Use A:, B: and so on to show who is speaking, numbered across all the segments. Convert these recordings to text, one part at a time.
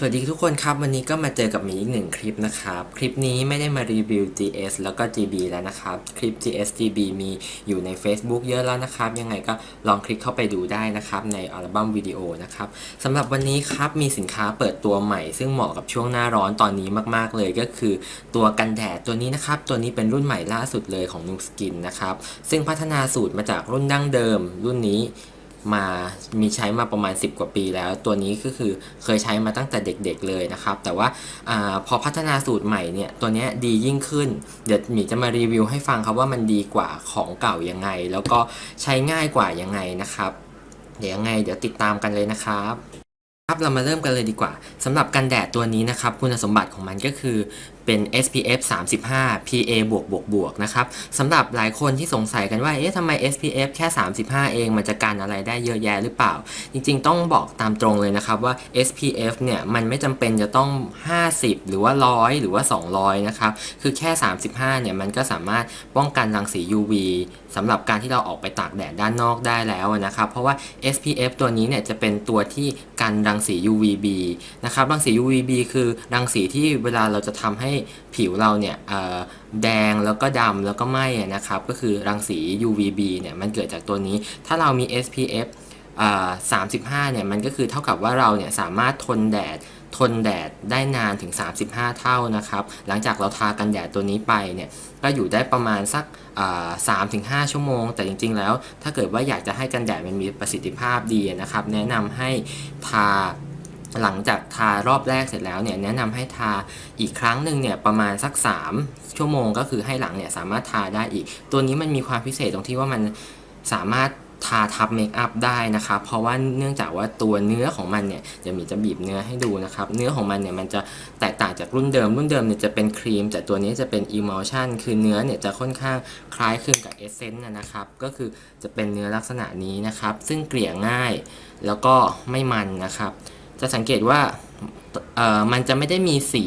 A: สวัสดีทุกคนครับ วันนี้ก็มาเจอกับมีอีกหนึ่งคลิปนะครับ คลิปนี้ไม่ได้มารีวิว GS แล้วก็ GB แล้วนะครับ คลิป GS GB มีอยู่ใน Facebook เยอะแล้วนะครับ ยังไงก็ลองคลิกเข้าไปดูได้นะครับ ในอัลบั้มวิดีโอนะครับสำหรับวันนี้ครับมีสินค้าเปิดตัวใหม่ ซึ่งเหมาะกับช่วงหน้าร้อนตอนนี้มาก ๆ เลยก็คือตัวกันแดดตัวนี้นะครับ ตัวนี้เป็นรุ่นใหม่ล่าสุดเลยของ Nu Skin นะครับซึ่งพัฒนาสูตรมาจากรุ่นดั้งเดิม รุ่นนี้ มามีใช้มาประมาณ 10 กว่าปีแล้ว ตัวนี้ก็คือเคยใช้มาตั้งแต่เด็กๆเลยนะครับ แต่ว่าอาพอพัฒนาสูตรใหม่เนี่ยตัวนี้ดียิ่งขึ้น เดี๋ยวหมีจะมารีวิวให้ฟังครับว่ามันดีกว่าของเก่ายังไง แล้วก็ใช้ง่ายกว่ายังไงนะครับ เดี๋ยวยังไงเดี๋ยวติดตามกันเลยนะครับครับเรามาเริ่มกันเลยดีกว่าสำหรับกันแดดตัวนี้นะครับ คุณสมบัติของมันก็คือเป็น SPF 35 PA บวกบวกบวกนะครับสำหรับหลายคนที่สงสัยกันว่า เอ๊ะทำไม SPF แค่ 35 เอง มันจะกันอะไรได้เยอะแยะหรือเปล่า จริงๆ ต้องบอกตามตรงเลยนะครับว่า SPF เนี่ย มันไม่จำเป็นจะต้อง 50 หรือว่า 100 หรือว่า 200 นะครับ คือแค่ 35 เนี่ย มันก็สามารถป้องกันรังสี UV สำหรับการที่เราออกไปตากแดดด้านนอกได้แล้วนะครับ เพราะว่า SPF ตัวนี้เนี่ยจะเป็นตัวที่กันรังสี UVB นะครับ รังสี UVB คือรังสีที่เวลาเราจะทำให้ผิวเราเนี่ยแดงแล้วก็ดำแล้วก็ไหม้นะครับ ก็คือรังสี UVB เนี่ยมันเกิดจากตัวนี้ ถ้าเรามี SPF 35 เนี่ยมันก็คือเท่ากับว่าเราเนี่ยสามารถทนแดดทนแดดได้นานถึง 35 เท่านะครับ หลังจากเราทากันแดดตัวนี้ไปเนี่ยก็อยู่ได้ประมาณสักสามถึงห้าชั่วโมง แต่จริงๆแล้ว ถ้าเกิดว่าอยากจะให้กันแดดมันมีประสิทธิภาพดีนะครับ แนะนำให้ทา หลังจากทารอบแรกเสร็จแล้วเนี่ยแนะนำให้ทาอีกครั้งหนึ่งเนี่ยประมาณสัก 3 ชั่วโมงก็คือให้หลังเนี่ยสามารถทาได้อีก ตัวนี้มันมีความพิเศษตรงที่ว่ามันสามารถทาทับเมคอัพได้นะครับ เพราะว่าเนื่องจากว่าตัวเนื้อของมันเนี่ยจะมีจะบีบเนื้อให้ดูนะครับ เนื้อของมันเนี่ยมันจะแตกต่างจากรุ่นเดิม รุ่นเดิมเนี่ยจะเป็นครีม แต่ตัวนี้จะเป็นอิม l ชันคือเนื้อเนี่ยจะค่อนข้างคล้ายคลึงกับเอเซนต์นะครับ ก็คือจะเป็นเนื้อลักษณะนี้นะครับ ซึ่งเกลี่ยง่ายแล้วก็ไม่มันนะครับ จะสังเกตว่ามันจะไม่ได้มีสี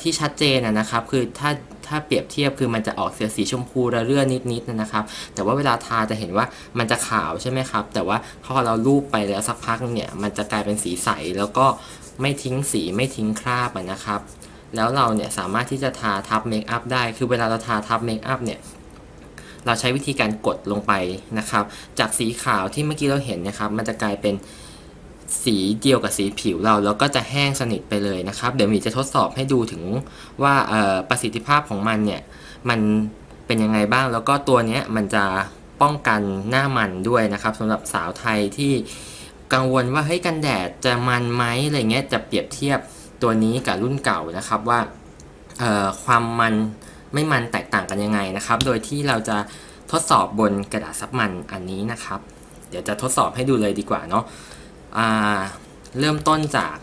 A: ที่ชัดเจนนะครับ คือถ้าถ้าเปรียบเทียบคือมันจะออกเสียสีชมพูระเรื่อนิดๆนะครับ แต่ว่าเวลาทาจะเห็นว่ามันจะขาวใช่ไหมครับ แต่ว่าพอเราลูบไปแล้วสักพักเนี่ย มันจะกลายเป็นสีใสแล้วก็ไม่ทิ้งสีไม่ทิ้งคราบนะครับ แล้วเราเนี่ยสามารถที่จะทาทับเมคอัพได้ คือเวลาเราทาทับเมคอัพเนี่ย เราใช้วิธีการกดลงไปนะครับ จากสีขาวที่เมื่อกี้เราเห็นนะครับ มันจะกลายเป็น สีเดียวกับสีผิวเราแล้วก็จะแห้งสนิทไปเลยนะครับ เดี๋ยวมีจะทดสอบให้ดูถึงว่าประสิทธิภาพของมันเนี่ยมันเป็นยังไงบ้างแล้วก็ตัวนี้มันจะป้องกันหน้ามันด้วยนะครับสำหรับสาวไทยที่กังวลว่าเฮ้ยกันแดดจะมันไหมอะไรเงี้ยจะเปรียบเทียบตัวนี้กับรุ่นเก่านะครับว่าความมันไม่มันแตกต่างกันยังไงนะครับ โดยที่เราจะทดสอบบนกระดาษซับมันอันนี้นะครับ เดี๋ยวจะทดสอบให้ดูเลยดีกว่าเนาะ เริ่มต้นจาก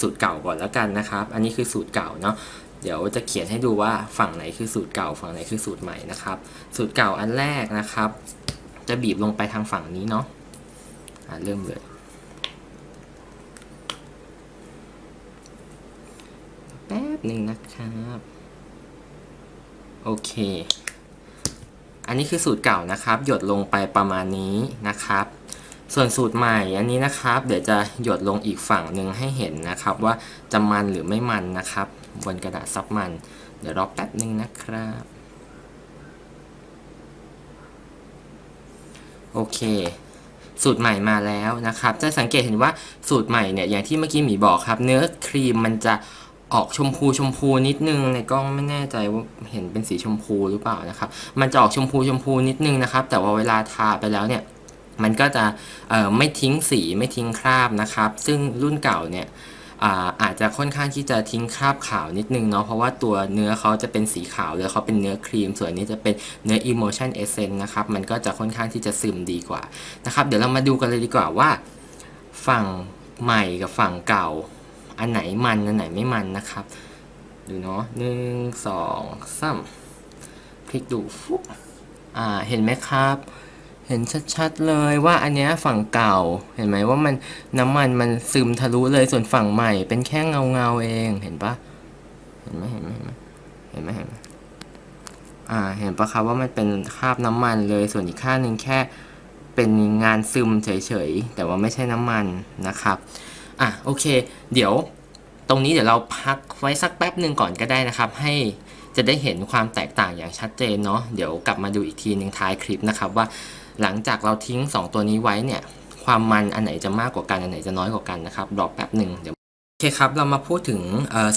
A: สูตรเก่าก่อนแล้วกันนะครับ อันนี้คือสูตรเก่าเนาะ เดี๋ยวจะเขียนให้ดูว่าฝั่งไหนคือสูตรเก่า ฝั่งไหนคือสูตรใหม่นะครับ สูตรเก่าอันแรกนะครับ จะบีบลงไปทางฝั่งนี้เนาะะเริ่มเลยแป๊บหนึ่งนะครับ โอเค อันนี้คือสูตรเก่านะครับ หยดลงไปประมาณนี้นะครับ ส่วนสูตรใหม่อันนี้นะครับ เดี๋ยวจะหยดลงอีกฝั่งหนึ่งให้เห็นนะครับ ว่าจะมันหรือไม่มันนะครับ บนกระดาษซับมัน เดี๋ยวรอแป๊บหนึ่งนะครับ โอเค สูตรใหม่มาแล้วนะครับ จะสังเกตเห็นว่าสูตรใหม่เนี่ยอย่างที่เมื่อกี้หมีบอกครับ เนื้อครีมมันจะออกชมพูชมพูนิดนึงในกล้องไม่แน่ใจว่าเห็นเป็นสีชมพูหรือเปล่านะครับ มันจะออกชมพูชมพูนิดนึงนะครับ แต่ว่าเวลาทาไปแล้วเนี่ย มันก็จะไม่ทิ้งสีไม่ทิ้งคราบนะครับ ซึ่งรุ่นเก่าเนี่ยอาอาจจะค่อนข้างที่จะทิ้งคราบขาวนิดนึงเนาะเพราะว่าตัวเนื้อเขาจะเป็นสีขาวเลยเขาเป็นเนื้อครีม ส่วนนี้จะเป็นเนื้อ emotion essence นะครับ มันก็จะค่อนข้างที่จะซึมดีกว่านะครับ เดี๋ยวเรามาดูกันเลยดีกว่าว่า ฝั่งใหม่กับฝั่งเก่า อันไหนมันอันไหนไม่มันนะครับ ดูเนาะหนึ่งสองสามคลิกดูฟุ๊บอ่าเห็นไหมครับ ห็นชัดๆเลยว่าอันนี้ฝั่งเก่า เห็นไหมว่ามันน้ำมันมันซึมทะลุเลยส่วนฝั่งใหม่ เป็นแค่เงาเงาเองเห็นปะเห็นไหมเห็นไหมเห็นไหมเห็นไหมอ่าเห็นปะครับว่ามันเป็นคราบน้ำมันเลยส่วนอีกข้างหนึ่งแค่เป็นงานซึมเฉยๆ แต่ว่าไม่ใช่น้ำมันนะครับ อะโอเค เดี๋ยวตรงนี้เดี๋ยวเราพักไว้สักแป๊บหนึ่งก่อนก็ได้นะครับ ให้จะได้เห็นความแตกต่างอย่างชัดเจนเนาะเดี๋ยวกลับมาดูอีกทีหนึ่งท้ายคลิปนะครับว่า หลังจากเราทิ้ง 2 ตัวนี้ไว้เนี่ย ความมันอันไหนจะมากกว่ากัน อันไหนจะน้อยกว่ากันนะครับรอแป๊บหนึ่งเดี๋ยวโอเคครับ เรามาพูดถึง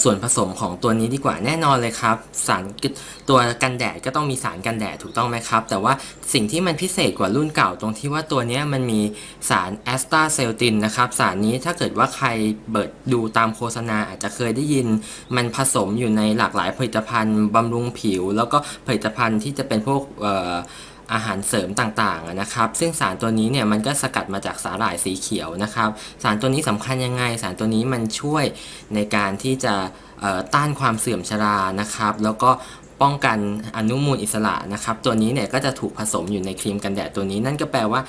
A: ส่วนผสมของตัวนี้ดีกว่าแน่นอนเลยครับ สารตัวกันแดดก็ต้องมีสารกันแดดถูกต้องไหมครับ แต่ว่าสิ่งที่มันพิเศษกว่ารุ่นเก่าตรงที่ว่าตัวนี้มันมีสารแอสตาเซลตินนะครับ สารนี้ถ้าเกิดว่าใครเบิดดูตามโฆษณาอาจจะเคยได้ยิน มันผสมอยู่ในหลากหลายผลิตภัณฑ์บำรุงผิว แล้วก็ผลิตภัณฑ์ที่จะเป็นพวกเอ่อ อาหารเสริมต่างๆนะครับ ซึ่งสารตัวนี้เนี่ยมันก็สกัดมาจากสาหร่ายสีเขียวนะครับ สารตัวนี้สำคัญยังไง สารตัวนี้มันช่วยในการที่จะต้านความเสื่อมชรานะครับ แล้วก็ป้องกันอนุมูลอิสระนะครับ ตัวนี้เนี่ยก็จะถูกผสมอยู่ในครีมกันแดดตัวนี้ นั่นก็แปลว่า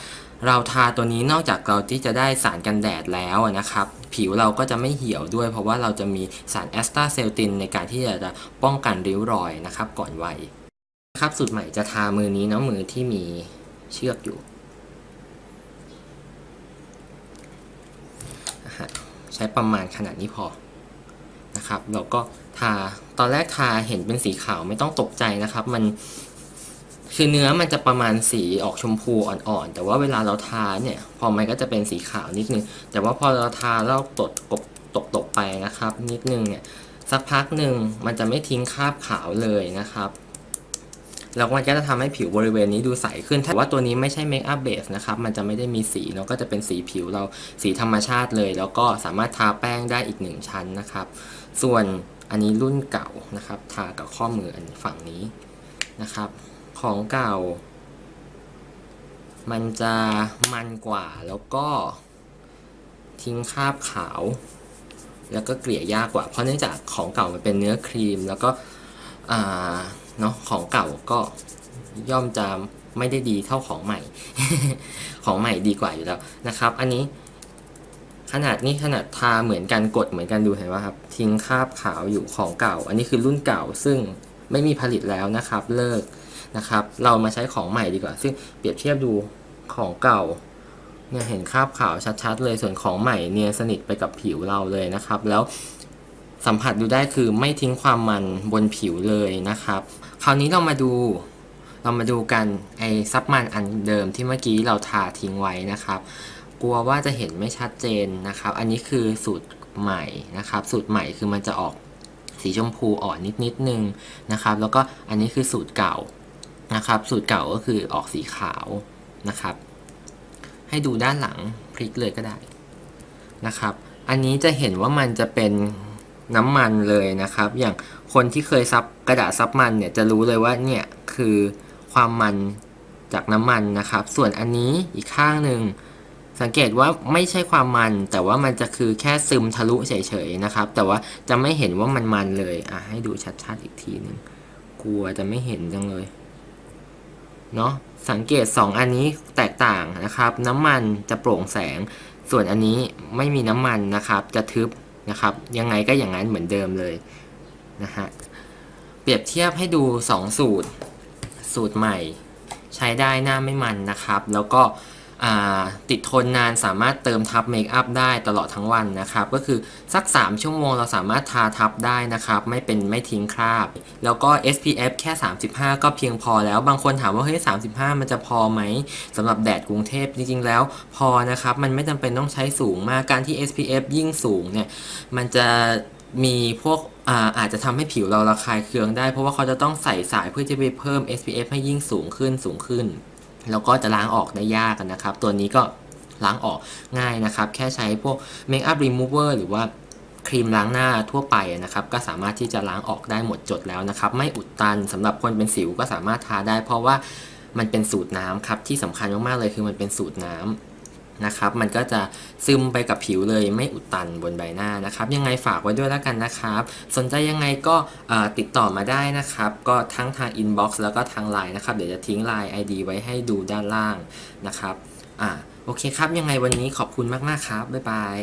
A: เราทาตัวนี้นอกจากเราที่จะได้สารกันแดดแล้วนะครับ ผิวเราก็จะไม่เหี่ยวด้วย เพราะว่าเราจะมีสารแอสตาเซลตินในการที่จะป้องกันริ้วรอยนะครับ ก่อนวัย ครับสูตรใหม่จะทามือนี้เนาะมือที่มีเชือกอยู่ใช้ประมาณขนาดนี้พอนะครับแล้วก็ทาตอนแรกทาเห็นเป็นสีขาวไม่ต้องตกใจนะครับ มันคือเนื้อมันจะประมาณสีออกชมพูอ่อนๆ แต่ว่าเวลาเราทาเนี่ย พอมันก็จะเป็นสีขาวนิดนึง แต่ว่าพอเราทาแล้วตดกบตกตกไปนะครับ นิดนึงเนี่ยสักพักหนึ่งมันจะไม่ทิ้งคราบขาวเลยนะครับ แล้วมันก็จะทำให้ผิวบริเวณนี้ดูใสขึ้นแต่ว่าตัวนี้ไม่ใช่เมคอัพเบสนะครับ มันจะไม่ได้มีสีเนาะก็จะเป็นสีผิวเราสีธรรมชาติเลย แล้วก็สามารถทาแป้งได้อีกหนึ่งชั้นนะครับ ส่วนอันนี้รุ่นเก่านะครับ ทากับข้อมืออันฝั่งนี้นะครับ ของเก่า มันจะมันกว่าแล้วก็ทิ้งคราบขาว แล้วก็เกลี่ยยากกว่า เพราะเนื่องจากของเก่ามันเป็นเนื้อครีมแล้วก็อ่า เนาะของเก่าก็ย่อมจะไม่ได้ดีเท่าของใหม่ ของใหม่ดีกว่าอยู่แล้วนะครับ อันนี้ขนาดนี้ขนาดทาเหมือนกันกดเหมือนกันดูเห็นไหมครับ ทิ้งคราบขาวอยู่ของเก่า อันนี้คือรุ่นเก่าซึ่งไม่มีผลิตแล้วนะครับ เลิกนะครับ เรามาใช้ของใหม่ดีกว่า ซึ่งเปรียบเทียบดูของเก่าเนี่ยเห็นคราบขาวชัดๆเลยส่วนของใหม่เนียนสนิทไปกับผิวเราเลยนะครับ แล้วสัมผัสดูได้คือไม่ทิ้งความมันบนผิวเลยนะครับ คราวนี้เรามาดูเรามาดูกันไอซับมันอันเดิมที่เมื่อกี้เราทาทิ้งไว้นะครับ กลัวว่าจะเห็นไม่ชัดเจนนะครับ อันนี้คือสูตรใหม่นะครับ สูตรใหม่คือมันจะออกสีชมพูอ่อนนิดนิดนึงนะครับ แล้วก็อันนี้คือสูตรเก่านะครับ สูตรเก่าก็คือออกสีขาวนะครับ ให้ดูด้านหลังพลิกเลยก็ได้นะครับ อันนี้จะเห็นว่ามันจะเป็น น้ำมันเลยนะครับ อย่างคนที่เคยซับกระดาษซับมันเนี่ยจะรู้เลยว่าเนี่ยคือความมันจากน้ำมันนะครับ ส่วนอันนี้อีกข้างหนึ่งสังเกตว่าไม่ใช่ความมัน แต่ว่ามันจะคือแค่ซึมทะลุเฉยๆนะครับ แต่ว่าจะไม่เห็นว่ามันมันเลยอะให้ดูชัดๆอีกทีหนึ่งกลัวจะไม่เห็นจังเลยเนาะสังเกต 2 อันนี้แตกต่างนะครับ น้ำมันจะโปร่งแสง ส่วนอันนี้ไม่มีน้ำมันนะครับ จะทึบ นะครับ ยังไงก็อย่างนั้นเหมือนเดิมเลยนะฮะเปรียบเทียบให้ดู 2 สูตร สูตรใหม่ ใช้ได้หน้าไม่มันนะครับ แล้วก็ ติดทนนานสามารถเติมทับเมคอัพได้ตลอดทั้งวันนะครับ ก็คือสัก 3 ชั่วโมงเราสามารถทาทับได้นะครับ ไม่เป็นไม่ทิ้งคราบ แล้วก็ SPF แค่ 35 ก็เพียงพอแล้วบางคนถามว่าเฮ้ย 35 มันจะพอไหมสำหรับแดดกรุงเทพจริงๆแล้วพอนะครับ มันไม่จำเป็นต้องใช้สูงมากการที่ SPF ยิ่งสูงเนี่ยมันจะมีพวกอาอาจจะทำให้ผิวเราระคายเคืองได้ เพราะว่าเขาจะต้องใส่สายเพื่อจะไปเพิ่ม SPF ให้ยิ่งสูงขึ้นสูงขึ้น แล้วก็จะล้างออกได้ยากกันนะครับ ตัวนี้ก็ล้างออกง่ายนะครับ แค่ใช้พวก Makeup Remover หรือว่าครีมล้างหน้าทั่วไปนะครับ ก็สามารถที่จะล้างออกได้หมดจดแล้วนะครับ ไม่อุดตันสำหรับคนเป็นสิวก็สามารถทาได้ เพราะว่ามันเป็นสูตรน้ำครับที่สำคัญมากๆเลยคือมันเป็นสูตรน้ำ นะครับ มันก็จะซึมไปกับผิวเลยไม่อุดตันบนใบหน้านะครับ ยังไงฝากไว้ด้วยแล้วกันนะครับ สนใจยังไงก็ติดต่อมาได้นะครับ ก็ทั้งทางอินบ็อกซ์แล้วก็ทางไลน์นะครับ เดี๋ยวจะทิ้งไลน์ ID ไว้ให้ดูด้านล่างนะครับอ่าโอเคครับ ยังไงวันนี้ขอบคุณมาก ๆ ครับ บ๊ายบาย